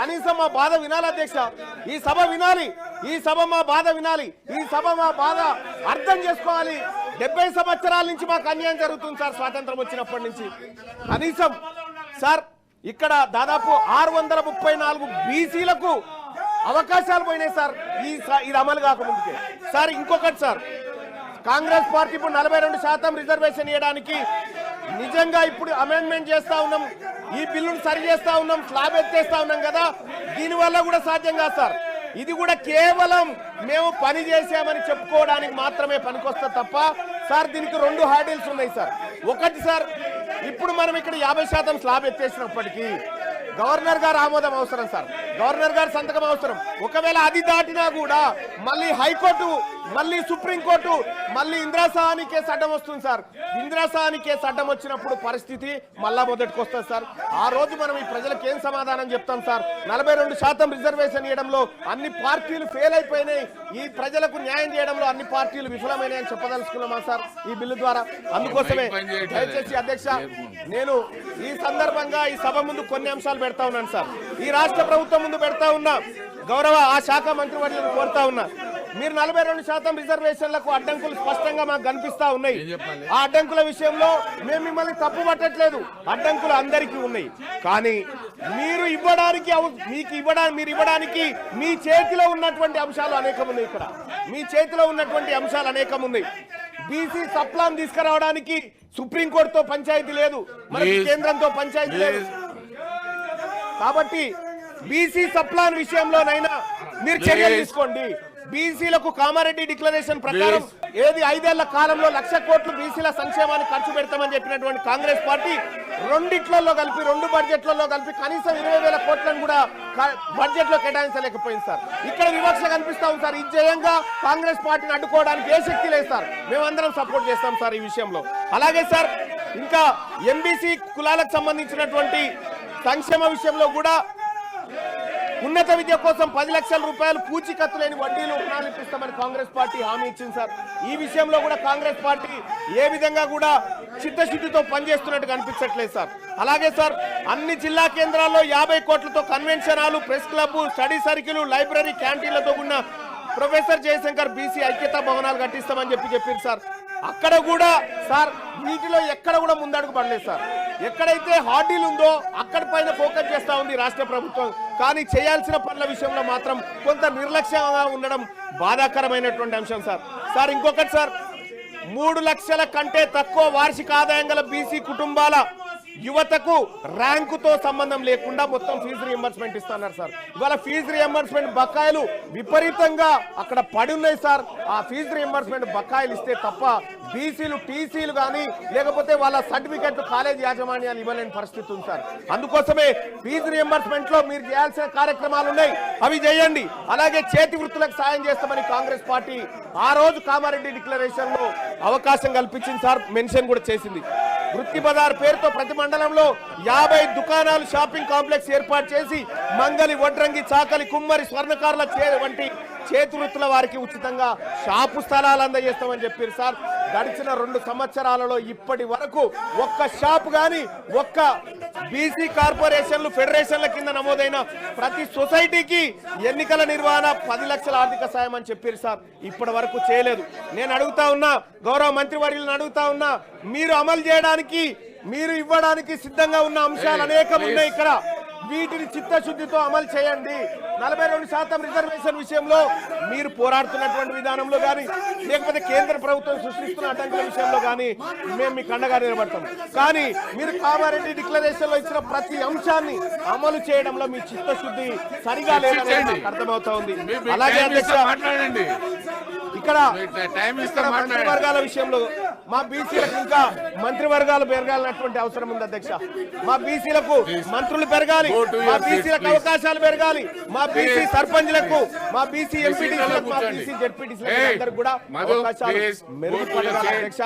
కనీసం మా బాధ వినాలి అధ్యక్ష. ఈ సభ వినాలి. ఈ సభ మా బాధ వినాలి. ఈ సభ మా బాధ అర్థం చేసుకోవాలి. డెబ్బై సంవత్సరాల నుంచి మాకు అన్యాయం జరుగుతుంది సార్ స్వాతంత్రం వచ్చినప్పటి నుంచి. కనీసం సార్ ఇక్కడ దాదాపు ఆరు వందల ముప్పై నాలుగు బీసీలకు అవకాశాలు పోయినాయి సార్. ఈ స- ఇది అమలు కాకముందుకే. సార్ ఇంకొకటి సార్. కాంగ్రెస్ పార్టీ ఇప్పుడు నలభై రెండు శాతం రిజర్వేషన్ ఇవ్వడానికి నిజంగా ఇప్పుడు అమెండ్మెంట్ చేస్తా ఉన్నాం. ఈ బిల్లును సరి చేస్తా ఉన్నాం స్లాబ్ ఎత్తేస్తా ఉన్నాం కదా. దీనివల్ల కూడా సాధ్యం కాదు సార్. ఇది కూడా కేవలం మేము పని చేసామని చెప్పుకోవడానికి మాత్రమే పనికొస్తా తప్ప సార్ దీనికి రెండు హార్డిల్స్ ఉన్నాయి సార్. ఒకటి సార్ ఇప్పుడు మనం ఇక్కడ యాభై శాతం స్లాబ్ ఎత్తేసినప్పటికీ గవర్నర్ గారు ఆమోదం అవసరం సార్. గవర్నర్ గారు సంతకం అవసరం. ఒకవేళ అది దాటినా కూడా మళ్ళీ హైకోర్టు మళ్ళీ సుప్రీంకోర్టు మళ్ళీ ఇంద్రాసహాని కేసు అడ్డం వస్తుంది సార్. ఇంద్రాసహాని కేసు అడ్డం వచ్చినప్పుడు పరిస్థితి మళ్ళా మొదటికి వస్తుంది సార్. ఆ రోజు మనం ఈ ప్రజలకు ఏం సమాధానం చెప్తాం సార్? నలభై రెండు శాతం రిజర్వేషన్ ఇవ్వడంలో అన్ని పార్టీలు ఫెయిల్ అయిపోయినాయి. ఈ ప్రజలకు న్యాయం చేయడంలో అన్ని పార్టీలు విఫలమైనాయని చెప్పదలుచుకున్నామా సార్? ఈ బిల్లు ద్వారా. అందుకోసమే. దయచేసి అధ్యక్ష నేను ఈ సందర్భంగా ఈ సభ ముందు కొన్ని అంశాలు పెడతా ఉన్నాను సార్. ఈ రాష్ట్ర ప్రభుత్వం ముందు పెడతా ఉన్నా గౌరవ ఆ శాఖ మంత్రివర్యులను కోరుతా ఉన్నా మీరు నలభై రెండు శాతం రిజర్వేషన్లకు అడ్డంకులు స్పష్టంగా మాకు కనిపిస్తా ఉన్నాయి? ఆ అడ్డంకుల విషయంలో మేము మిమ్మల్ని తప్పు పట్టట్లేదు. అడ్డంకులు అందరికీ ఉన్నాయి. కానీ మీరు ఇవ్వడానికి మీకు ఇవ్వడానికి మీరు ఇవ్వడానికి మీ చేతిలో ఉన్నటువంటి అంశాలు అనేకం ఉన్నాయి ఇక్కడ. మీ చేతిలో ఉన్నటువంటి అంశాలు అనేకం ఉన్నాయి బీసీ సప్లాన్ తీసుకురావడానికి సుప్రీంకోర్టుతో పంచాయతీ లేదు మనకి. కేంద్రంతో పంచాయతీ లేదు. కాబట్టి బీసీ సప్లాన్ విషయంలోనైనా మీరు చర్యలు. తీసుకోండి బీసీలకు కామారెడ్డి డిక్లరేషన్ ప్రకారం ఏది ఐదేళ్ళ కాలంలో లక్ష కోట్లు బీసీల సంక్షేమానికి ఖర్చు పెడతామని చెప్పినటువంటి కాంగ్రెస్ పార్టీ రెండిట్లలో కలిపి రెండు బడ్జెట్లలో కలిపి కనీసం ఇరవై వేల కోట్లను కూడా బడ్జెట్లో కేటాయించలేకపోయింది సార్. ఇక్కడ వివక్ష కనిపిస్తా ఉంది సార్. జయంగా కాంగ్రెస్ పార్టీని అడ్డుకోవడానికి ఏ శక్తి లేదు సార్. మేమందరం సపోర్ట్ చేస్తాం సార్ ఈ విషయంలో. అలాగే సార్ ఇంకా ఎంబీసీ కులాలకు సంబంధించినటువంటి సంక్షేమ విషయంలో కూడా ఉన్నత విద్య కోసం పది లక్షల రూపాయలు పూచీకత్తు లేని వడ్డీలు రుణాలు ఇప్పిస్తామని కాంగ్రెస్ పార్టీ హామీ ఇచ్చింది సార్. ఈ విషయంలో కూడా కాంగ్రెస్ పార్టీ ఏ విధంగా కూడా చిత్తశుద్ధితో పనిచేస్తున్నట్టు కనిపించట్లేదు సార్. అలాగే సార్ అన్ని జిల్లా కేంద్రాల్లో యాభై కోట్లతో convention hall press club study circle library క్యాంటీన్లతో ఉన్న ప్రొఫెసర్ జయశంకర్ బీసీ ఐక్యతా భవనాలు కట్టిస్తామని చెప్పి చెప్పారు సార్. అక్కడ కూడా సార్ నీటిలో ఎక్కడ కూడా ముందడుగు పడలేదు సార్. ఎక్కడైతే హార్డీలు ఉందో అక్కడ పైన ఫోకస్ చేస్తా ఉంది రాష్ట్ర ప్రభుత్వం. కానీ చేయాల్సిన పనుల విషయంలో మాత్రం కొంత నిర్లక్ష్యంగా ఉండడం బాధాకరమైనటువంటి అంశం సార్. సార్ ఇంకొకటి సార్ మూడు లక్షల కంటే తక్కువ వార్షిక ఆదాయం గల బీసీ కుటుంబాల యువతకు ర్యాంకుతో సంబంధం లేకుండా మొత్తం ఫీజు రియంబర్స్మెంట్ ఇస్తున్నారు సార్. ఇవాళ ఫీజు రియంబర్స్మెంట్ బకాయిలు విపరీతంగా అక్కడ పడి ఉన్నాయి సార్. ఆ ఫీజు రియంబర్స్మెంట్ బకాయిలు ఇస్తే తప్ప బీసీలు టీసీలు కానీ లేకపోతే వాళ్ళ సర్టిఫికెట్లు కాలేజ్ యాజమాన్యాలు ఇవ్వలేని పరిస్థితి ఉంది సార్. అందుకోసమే ఫీజు రియంబర్స్మెంట్లో మీరు చేయాల్సిన కార్యక్రమాలు ఉన్నాయి. అవి చేయండి. అలాగే చేతి వృత్తులకు సాయం చేస్తామని కాంగ్రెస్ పార్టీ ఆ రోజు కామారెడ్డి డిక్లరేషన్లో అవకాశం కల్పించింది సార్. మెన్షన్ కూడా చేసింది. వృత్తి బజార్ పేరుతో ప్రతి మండలంలో యాభై దుకాణాలు షాపింగ్ కాంప్లెక్స్ ఏర్పాటు చేసి మంగలి వడ్రంగి చాకలి కుమ్మరి స్వర్ణకారుల చే వంటి చేతి వృత్తుల వారికి ఉచితంగా షాపు స్థలాలు అందజేస్తామని చెప్పారు సార్. గడిచిన రెండు సంవత్సరాలలో ఇప్పటి వరకు ఒక్క షాప్ గాని ఒక్క బీసీ కార్పొరేషన్లు ఫెడరేషన్ల కింద నమోదైన ప్రతి సొసైటీకి ఎన్నికల నిర్వహణ పది లక్షల ఆర్థిక సాయం అని చెప్పారు సార్. ఇప్పటి వరకు చేయలేదు. నేను అడుగుతా ఉన్నా గౌరవ మంత్రివర్యులను అడుగుతా ఉన్నా మీరు అమలు చేయడానికి మీరు ఇవ్వడానికి సిద్ధంగా ఉన్న అంశాలు అనేకం ఉన్నాయి ఇక్కడ. వీటిని చిత్తశుద్ధితో అమలు చేయండి. నలభై రెండు శాతం రిజర్వేషన్ విషయంలో మీరు పోరాడుతున్నటువంటి విధానంలో కానీ లేకపోతే కేంద్ర ప్రభుత్వం సృష్టిస్తున్న అడ్డంకుల విషయంలో కానీ మేము మీకు అండగా నిలబడతాం. కానీ మీరు కామారెడ్డి డిక్లరేషన్లో ఇచ్చిన ప్రతి అంశాన్ని అమలు చేయడంలో మీ చిత్తశుద్ధి సరిగా లేదని అర్థమవుతా ఉంది. అలాగే అధ్యక్ష ఇక్కడ మంత్రివర్గాల విషయంలో మా బీసీలకు ఇంకా మంత్రివర్గాలు పెరగాలన్నటువంటి అవసరం ఉంది అధ్యక్ష మా బీసీలకు మంత్రులు పెరగాలి మా బీసీలకు. అవకాశాలు పెరగాలి మా బీసీ. సర్పంచ్లకు మా బీసీ ఎంపీటీసీలకు మా కూర్చోండి. బీసీ జెడ్పీటీసీలకు కూడా అవకాశాలు మెరుగుపడాలి. అధ్యక్ష